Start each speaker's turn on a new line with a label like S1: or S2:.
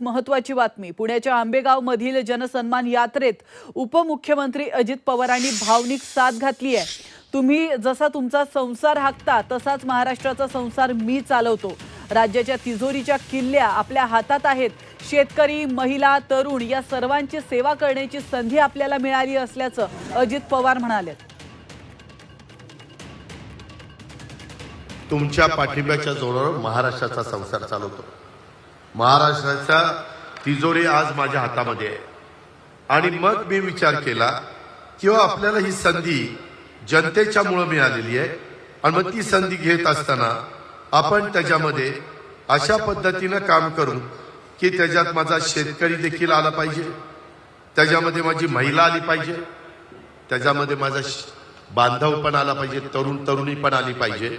S1: महत्वाची बातमी. पुण्याच्या आंबेगाव मधील जनसन्मान यात्रेत उपमुख्यमंत्री अजित पवारांनी भावनिक साथ घातली आहे. तुम्ही जसा तुमचा संसार हाकता तसाच महाराष्ट्राचा संसार मी चालवतो. राज्याच्या तिजोरीच्या किल्ल्या आपल्या हातात आहेत. शेतकरी महिला तरुण या सर्वांची सेवा करण्याची संधी आपल्याला मिळाली असल्याचं अजित पवार म्हणाले
S2: तुमच्या पाठिंब्याच्या जोरावर महाराष्ट्राचा संसार चालवतो. महाराष्ट्राचा तिजोरी आज माझ्या हातामध्ये आहे. आणि मग मी विचार केला किंवा आपल्याला ही संधी जनतेच्या मुळे मिळालेली आहे. आणि मग ती संधी घेत असताना आपण त्याच्यामध्ये अशा पद्धतीनं काम करू की त्याच्यात माझा शेतकरी देखील आला पाहिजे. त्याच्यामध्ये माझी महिला आली पाहिजे. त्याच्यामध्ये माझा बांधव पण आला पाहिजे. तरुण तरुणी पण आली पाहिजे.